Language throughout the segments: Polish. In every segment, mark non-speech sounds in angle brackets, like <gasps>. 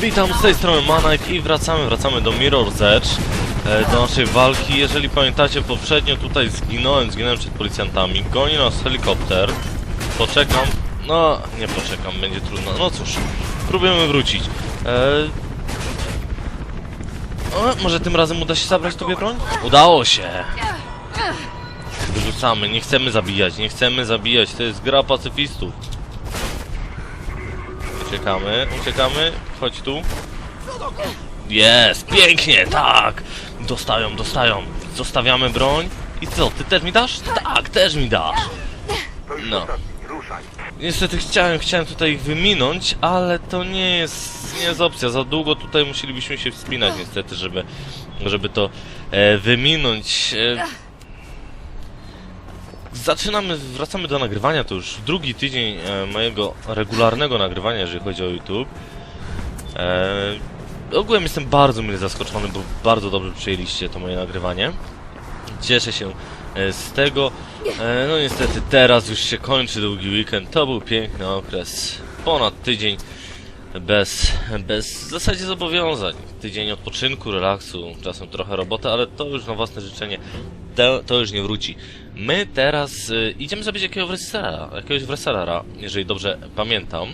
Witam z tej strony Manite i wracamy, wracamy do Mirror's Edge Do naszej walki, jeżeli pamiętacie poprzednio tutaj zginąłem, zginąłem przed policjantami. Goni nas helikopter. Poczekam, no nie poczekam, będzie trudno, no cóż Próbujemy wrócić. E, o, Może tym razem uda się zabrać tobie broń? Udało się. Wyrzucamy, nie chcemy zabijać, nie chcemy zabijać, to jest gra pacyfistów Uciekamy, uciekamy. Chodź tu. Jest, pięknie, tak! Dostają, dostają. Zostawiamy broń. I co, ty też mi dasz? Tak, też mi dasz. No. Niestety chciałem, chciałem tutaj ich wyminąć, ale to nie jest, nie jest opcja. Za długo tutaj musielibyśmy się wspinać niestety, żeby, żeby to e, wyminąć. E, zaczynamy, wracamy do nagrywania, to już drugi tydzień e, mojego regularnego nagrywania, jeżeli chodzi o YouTube. E, ogółem jestem bardzo mile zaskoczony, bo bardzo dobrze przyjęliście to moje nagrywanie. Cieszę się e, z tego. E, no niestety teraz już się kończy długi weekend. To był piękny okres. Ponad tydzień bez, bez w zasadzie zobowiązań. Tydzień odpoczynku, relaksu, czasem trochę roboty, ale to już na własne życzenie. To, to już nie wróci. My teraz e, idziemy zabić jakiegoś wrestlera, jakiegoś wrestlera, jeżeli dobrze pamiętam.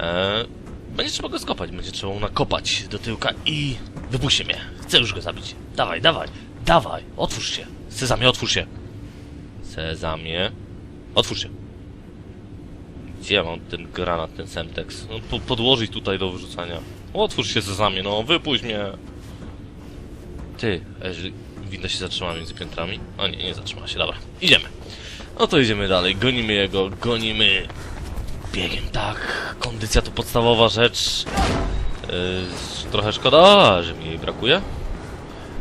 E, będzie trzeba go skopać, będzie trzeba mu nakopać do tyłka i wypuśćcie mnie. Chcę już go zabić. Dawaj, dawaj, dawaj, otwórz się. Sezamie, otwórz się. Sezamie, otwórz się. Gdzie ja mam ten granat, ten semtex? No, po, podłożyć tutaj do wyrzucania. Otwórz się Sezamie, no wypuść mnie. Ty, jeżeli winda się zatrzymała między piętrami? O nie, nie zatrzymała się, dobra. Idziemy. No to idziemy dalej, gonimy jego, gonimy biegiem, tak. Kondycja to podstawowa rzecz. Yy, trochę szkoda, że mi jej brakuje.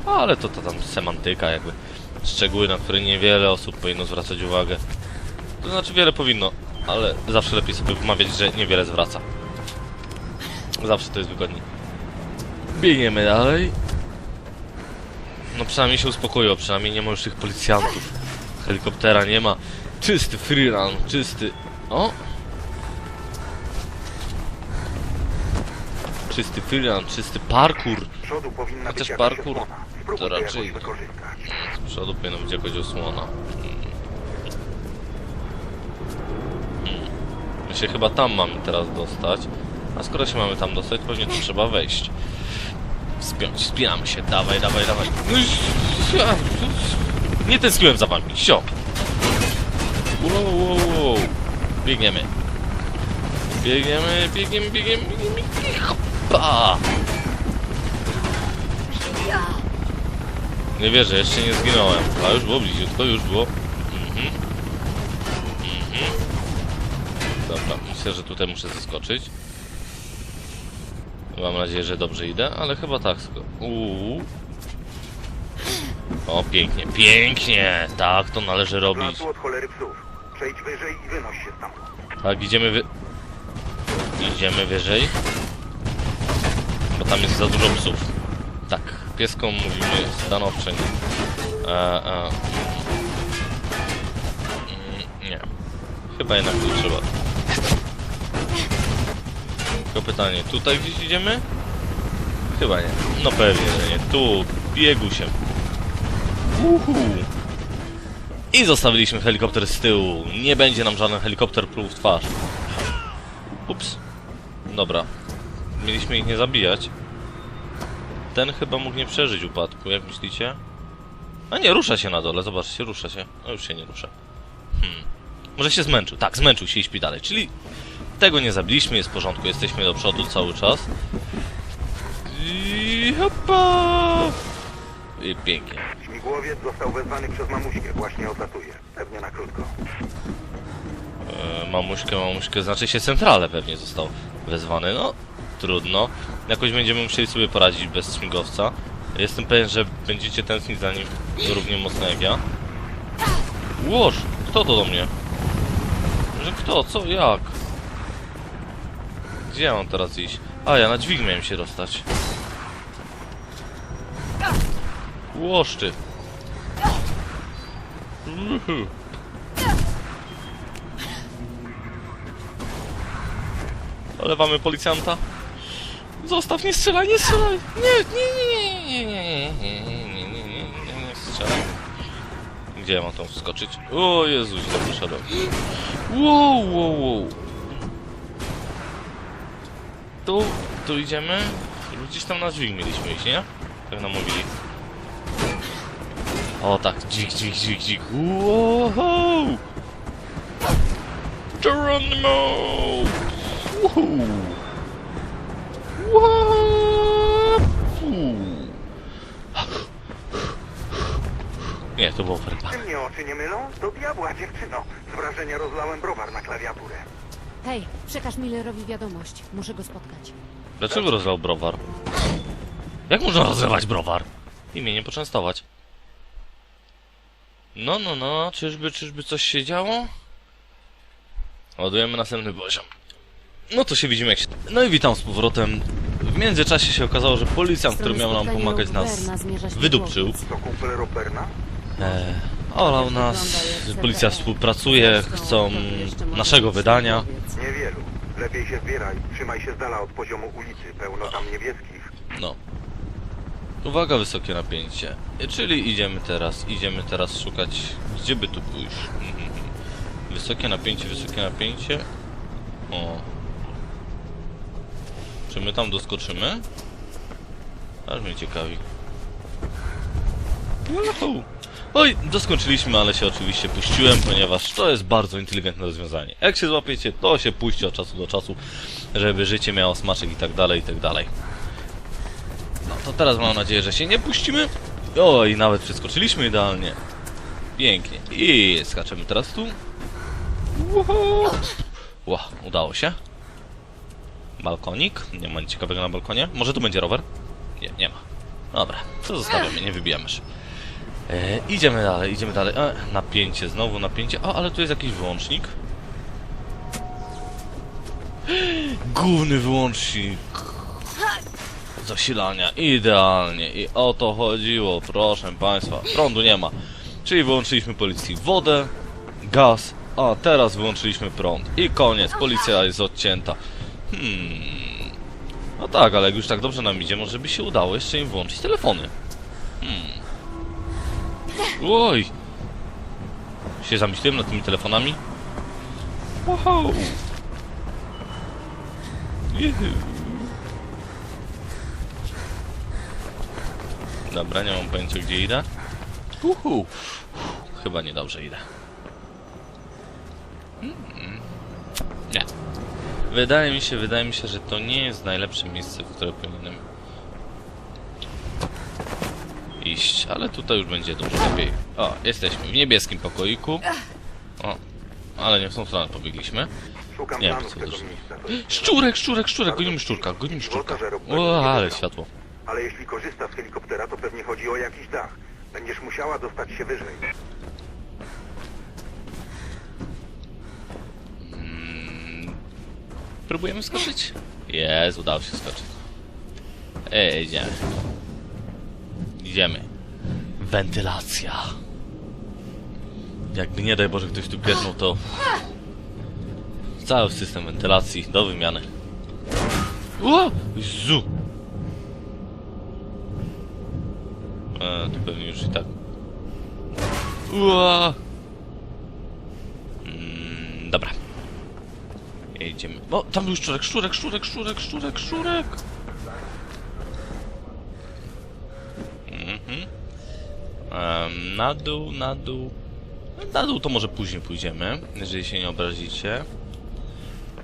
Ale to, to tam semantyka, jakby. Szczegóły, na które niewiele osób powinno zwracać uwagę. To znaczy wiele powinno, ale zawsze lepiej sobie wmawiać, że niewiele zwraca. Zawsze to jest wygodniej. Biegniemy dalej. No przynajmniej się uspokoiło, przynajmniej nie ma już tych policjantów. Helikoptera nie ma. Czysty freerun, czysty... O! Czysty freerun, czysty parkour. Przodu powinna Chociaż być jakaś parkour osłona. Spróbuj to raczej- wykorzystać. Z przodu powinna być jakaś osłona. Mm. Mm. My się chyba tam mamy teraz dostać. A skoro się mamy tam dostać, pewnie tu trzeba wejść. Spiąć, spinamy się, dawaj, dawaj, dawaj. No Nie tęskniłem za wami, sio. Wow, wow, wow. Biegniemy. Biegniemy, biegniemy, biegniemy, biegniemy. Hopa! Nie wierzę, jeszcze nie zginąłem. A już było bliziutko, już było. Mhm. Mhm. Dobra, myślę, że tutaj muszę zaskoczyć. Mam nadzieję, że dobrze idę, ale chyba tak. Uuu. O, pięknie, pięknie! Tak, to należy robić. Lasu od cholery psów. Przejdź wyżej i wynoś się stamtąd. Tak, idziemy wy... Idziemy wyżej. Bo tam jest za dużo psów. Tak, pieskom mówimy stanowcze. E, e, mm, nie. Chyba jednak tu trzeba. Tylko pytanie, tutaj gdzieś idziemy? Chyba nie. No pewnie, że nie. Tu, biegu się. Uhu. I zostawiliśmy helikopter z tyłu. Nie będzie nam żaden helikopter pluł w twarz. Ups. Dobra. Mieliśmy ich nie zabijać. Ten chyba mógł nie przeżyć upadku, jak myślicie? A nie, rusza się na dole, zobaczcie, rusza się. No już się nie rusza. Hmm. Może się zmęczył. Tak, zmęczył się i śpi dalej. Czyli tego nie zabiliśmy, jest w porządku, jesteśmy do przodu cały czas. I hopa! I pięknie. Śmigłowiec został wezwany przez mamuśkę. Właśnie odlatuje. Pewnie na krótko. E, mamuśkę, mamuśkę, znaczy się centrale pewnie został wezwany, no trudno. Jakoś będziemy musieli sobie poradzić bez śmigowca. Jestem pewien, że będziecie tęsknić za nim równie mocno jak ja. Łoż! Kto to do mnie? Że kto? Co? Jak? Gdzie ja mam teraz iść? A, ja na dźwig miałem się dostać. Łoszczy! Uhu. Olewamy policjanta. Zostaw, nie strzelaj, nie strzelaj! Nie, nie, nie, nie, nie, nie, nie, nie, nie, nie, nie, nie, nie strzelaj. Gdzie ja mam tam wskoczyć? O Jezu, źle poszedłem. Wow, wow, wow. Tu, tu idziemy. Gdzieś tam na dźwig mieliśmy iść, nie? Tak nam mówili. O tak, dźwig, dźwig, dźwig, dźwig. Wow! Geronimo! Wahoo! Nie, to było farba. Czy mnie oczy nie mylą? Do diabła, dziewczyno. Z wrażenia rozlałem browar na klawiaturę. Hej, przekaż Millerowi wiadomość. Muszę go spotkać. Dlaczego rozlał browar? Jak można rozlewać browar? I mnie nie poczęstować. No, no, no, czyżby, czyżby coś się działo? Ładujemy następny poziom. No to się widzimy jak się... No i witam z powrotem. W międzyczasie się okazało, że policjant, który miał nam pomagać nas, do wydupczył. Głowic. To kumpel Roperna? E, olał nas, policja współpracuje, chcą naszego wydania. Niewielu. Lepiej się zbieraj. Trzymaj się z dala od poziomu ulicy. Pełno tam niebieskich. No. Uwaga, wysokie napięcie. E, Czyli idziemy teraz, idziemy teraz szukać, gdzie by tu pójść. Mhm. Wysokie napięcie, wysokie napięcie. O. Czy my tam doskoczymy? Aż mnie ciekawi. Juhu. Oj, doskoczyliśmy, ale się oczywiście puściłem, ponieważ to jest bardzo inteligentne rozwiązanie. Jak się złapiecie, to się puści od czasu do czasu, żeby życie miało smaczek i tak dalej, i tak dalej. No to teraz mam nadzieję, że się nie puścimy. O, i nawet przeskoczyliśmy idealnie. Pięknie. I skaczemy teraz tu. Ła, udało się. Balkonik. Nie ma nic ciekawego na balkonie. Może tu będzie rower? Nie, nie ma. Dobra, to zostawiamy, nie wybijamy się. E, idziemy dalej, idziemy dalej. E, napięcie, znowu napięcie. O, ale tu jest jakiś wyłącznik. <gasps> Główny wyłącznik zasilania. Idealnie. I o to chodziło, proszę Państwa. Prądu nie ma. Czyli wyłączyliśmy policji wodę, gaz, a teraz wyłączyliśmy prąd. I koniec, policja jest odcięta. Hmm. No tak, ale jak już tak dobrze nam idzie, może by się udało jeszcze im włączyć telefony. Hmm. Oj! Się zamyśliłem nad tymi telefonami. Wow! Dobra, nie mam pojęcia gdzie idę. Uhu. Chyba niedobrze idę. Mm. Nie. Wydaje mi się, wydaje mi się, że to nie jest najlepsze miejsce, w które powinienem iść, ale tutaj już będzie dużo lepiej. O, jesteśmy w niebieskim pokoiku. O, ale nie w tą stronę pobiegliśmy. Szukam Nie wiem, co tego miejsca. To jest- Szczurek, szczurek, szczurek, gonimy szczurka, gonimy szczurka. O, ale światło. Ale jeśli korzysta z helikoptera, to pewnie chodzi o jakiś dach. Będziesz musiała dostać się wyżej. Próbujemy skoczyć? Jest, udało się skoczyć. Ej, idziemy. Idziemy. Wentylacja. Jakby nie daj Boże ktoś tu pierdnął, to... Cały system wentylacji do wymiany. O! Zu! E, to pewnie już i tak. Ua! Mm, dobra. Jedziemy. O, tam był szczurek, szczurek, szczurek, szczurek, szczurek, szczurek. Mhm. Em, na dół, na dół. Na dół to może później pójdziemy, jeżeli się nie obrazicie.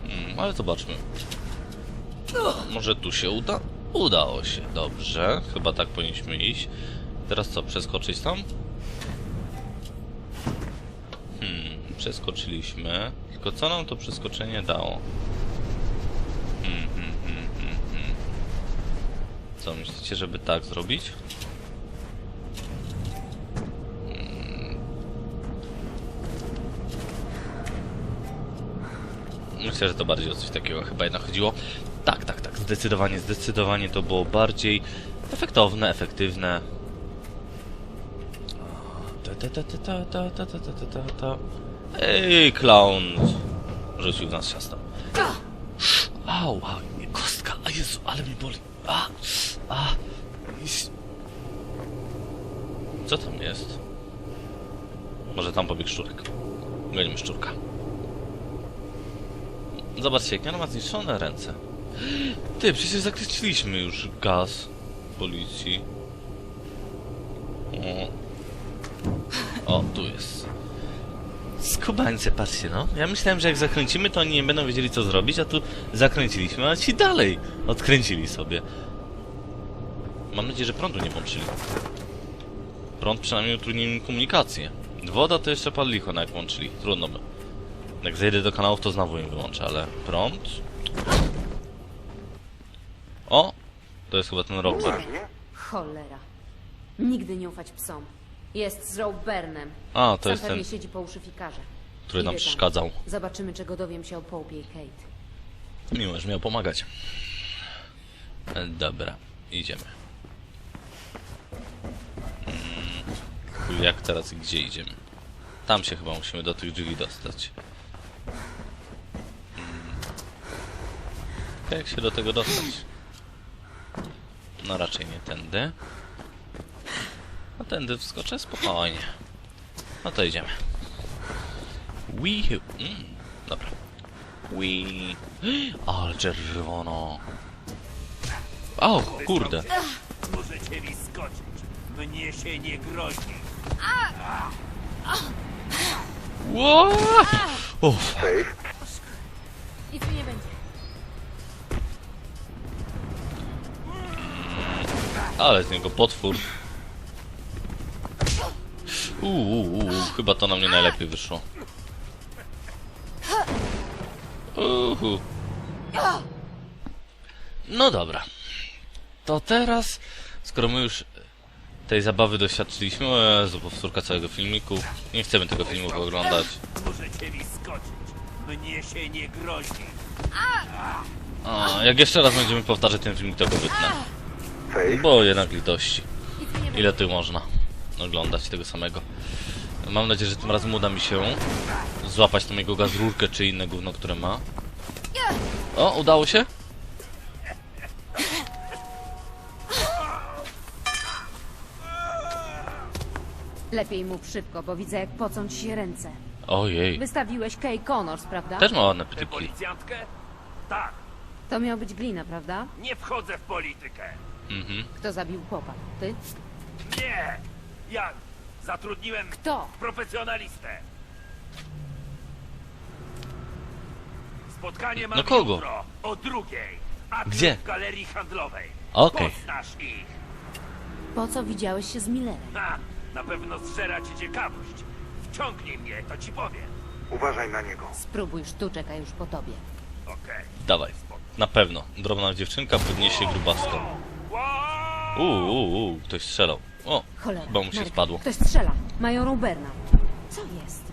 Mm, ale zobaczmy. No, może tu się uda? Udało się, dobrze. Chyba tak powinniśmy iść. Teraz co, przeskoczyć tam? Hmm, przeskoczyliśmy. Tylko co nam to przeskoczenie dało? Hmm, hmm, hmm, hmm, hmm. Co, myślicie, żeby tak zrobić? Myślę, że to bardziej o coś takiego chyba jednak chodziło. Tak, tak, tak, zdecydowanie, zdecydowanie to było bardziej efektowne, efektywne. Ej, clown! Rzucił w nas ciasto. Au, au, kostka, a Jezu, ale mi boli. A, a. Co tam jest? Może tam pobiegł szczurek. Gonimy szczurka. Zobaczcie, jak ja ma zniszczone ręce. Ty, przecież zakreśliliśmy już gaz policji. O. O, tu jest. Skubańce, patrzcie no. Ja myślałem, że jak zakręcimy, to oni nie będą wiedzieli co zrobić, a tu zakręciliśmy, a ci dalej odkręcili sobie. Mam nadzieję, że prądu nie włączyli. Prąd przynajmniej utrudnił im komunikację. Woda to jeszcze pal licho, no jak włączyli. Trudno by. Jak zejdę do kanałów, to znowu im wyłączę, ale prąd... O! To jest chyba ten. Poważnie? Cholera. Nigdy nie ufać psom. Jest z Joe Bernem. A, to Sam jest ten, pewnie siedzi po uszy w fikarze. który nam Idę tam. przeszkadzał. Zobaczymy, czego dowiem się o Połpie i Kate. Miło, że miał pomagać. E, Dobra, idziemy. Mm, Jak teraz i gdzie idziemy? Tam się chyba musimy do tych drzwi dostać. Jak się do tego dostać? No raczej nie tędy. A tędy wskoczę spokojnie. No to idziemy. Wihu. Mm, dobra. Wii. <gasps> Ale czerwono. O, kurde. Możecie mi skoczyć. Mnie się nie grozi. Ło! Uff, Safe? Ale z niego potwór. Uuu, uu, uu, chyba to na mnie najlepiej wyszło. Uhu. No dobra. To teraz, skoro my już tej zabawy doświadczyliśmy, o Jezu, powtórka całego filmiku, nie chcemy tego filmu oglądać. Możecie mi skoczyć. Mnie się nie grozi. A, jak jeszcze raz będziemy powtarzać ten filmik, to go wytnę. Bo jednak litości. Ile tu można oglądać tego samego? Mam nadzieję, że tym razem uda mi się złapać tą jego gazrurkę czy inne gówno, które ma. O, udało się? Lepiej mów szybko, bo widzę, jak pocą ci się ręce. Ojej. Wystawiłeś Kay Connors, prawda? Też ma ładne Tę ptyki. policjantkę? Tak. To miał być glina, prawda? Nie wchodzę w politykę. Mhm. Kto zabił chłopa? Ty? Nie. Ja zatrudniłem Kto? profesjonalistę. Spotkanie mam No kogo? jutro o drugiej. A ty Gdzie? w galerii handlowej. Okej. Poznasz ich. Po co widziałeś się z Millerem? Ha, na pewno zżera ci ciekawość. Wciągnij mnie, to ci powiem. Uważaj na niego. Spróbuj sztuczek, a już po tobie. Okej. Dawaj. Na pewno. Drobna dziewczynka podniesie grubaską. Uuu, uu, uu, ktoś strzelał. O, Cholera. chyba mu się Marek, spadło. Ktoś strzela. Mają Roberna. Co jest?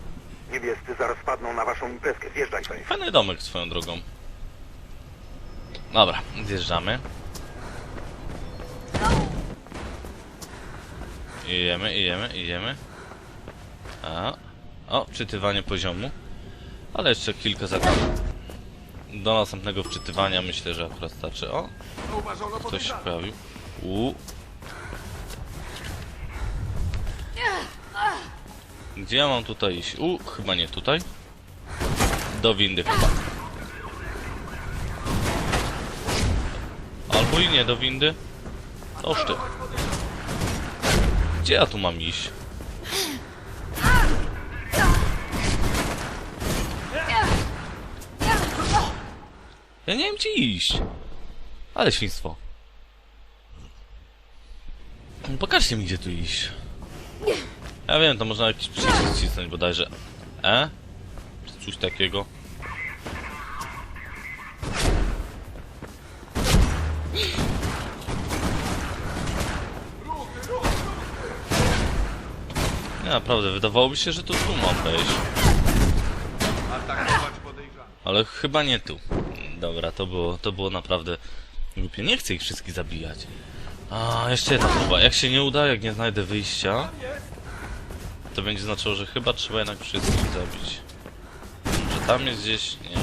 Niebiescy zaraz padną na waszą imprezkę. Zjeżdżaj, Safe. Fajny domek swoją drogą. Dobra, zjeżdżamy. Idziemy, idziemy, idziemy. A. O, wczytywanie poziomu. Ale jeszcze kilka zagadek. Do następnego wczytywania myślę, że akurat starczy. O, ktoś się pojawił. U. Gdzie ja mam tutaj iść? U, chyba nie tutaj. Do windy chyba. Albo i nie do windy. Oż ty. Gdzie ja tu mam iść? Ja nie wiem gdzie iść. Ale świństwo. Pokażcie mi gdzie tu iść. Ja wiem, to można jakiś przycisk wcisnąć bodajże. E? Czy coś takiego? Nie, naprawdę, wydawałoby się, że to tu mam wejść. Ale chyba nie tu. Dobra, to było, to było naprawdę głupie. Nie chcę ich wszystkich zabijać. A, jeszcze jedna próba. Jak się nie uda, jak nie znajdę wyjścia, to będzie znaczyło, że chyba trzeba jednak wszystkich zabić. Że tam jest gdzieś... Nie.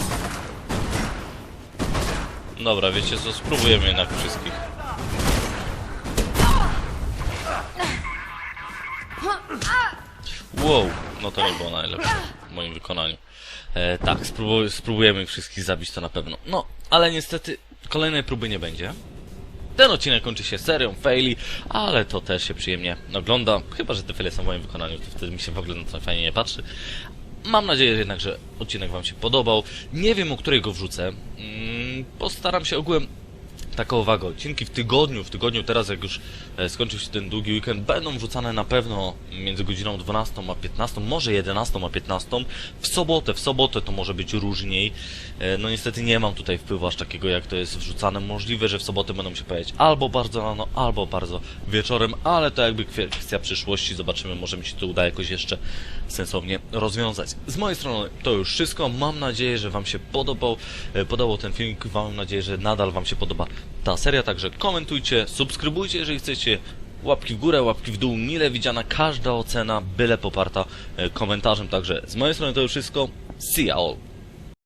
Dobra, wiecie co, spróbujemy jednak wszystkich. Wow, no to nie było najlepsze w moim wykonaniu. E, tak, spróbuj, spróbujemy ich wszystkich zabić to na pewno. No, ale niestety kolejnej próby nie będzie. Ten odcinek kończy się serią faili, ale to też się przyjemnie ogląda. Chyba, że te faile są w moim wykonaniu, to wtedy mi się w ogóle na to fajnie nie patrzy. Mam nadzieję że jednak, że odcinek Wam się podobał. Nie wiem, o której go wrzucę. Mm, Postaram się ogółem Taka uwaga, odcinki w tygodniu, w tygodniu teraz jak już e, skończył się ten długi weekend, będą wrzucane na pewno między godziną 12 a 15, może 11 a 15. W sobotę, w sobotę to może być różniej. E, no niestety nie mam tutaj wpływu aż takiego jak to jest wrzucane. Możliwe, że w sobotę będą się pojawiać albo bardzo rano, albo bardzo wieczorem, ale to jakby kwestia przyszłości. Zobaczymy, może mi się to uda jakoś jeszcze sensownie rozwiązać. Z mojej strony to już wszystko. Mam nadzieję, że Wam się podobał, e, podobał ten filmik. Mam nadzieję, że nadal Wam się podoba ta seria, także komentujcie, subskrybujcie, jeżeli chcecie. Łapki w górę, łapki w dół, mile widziana każda ocena, byle poparta e, komentarzem. Także z mojej strony to już wszystko. See ya all.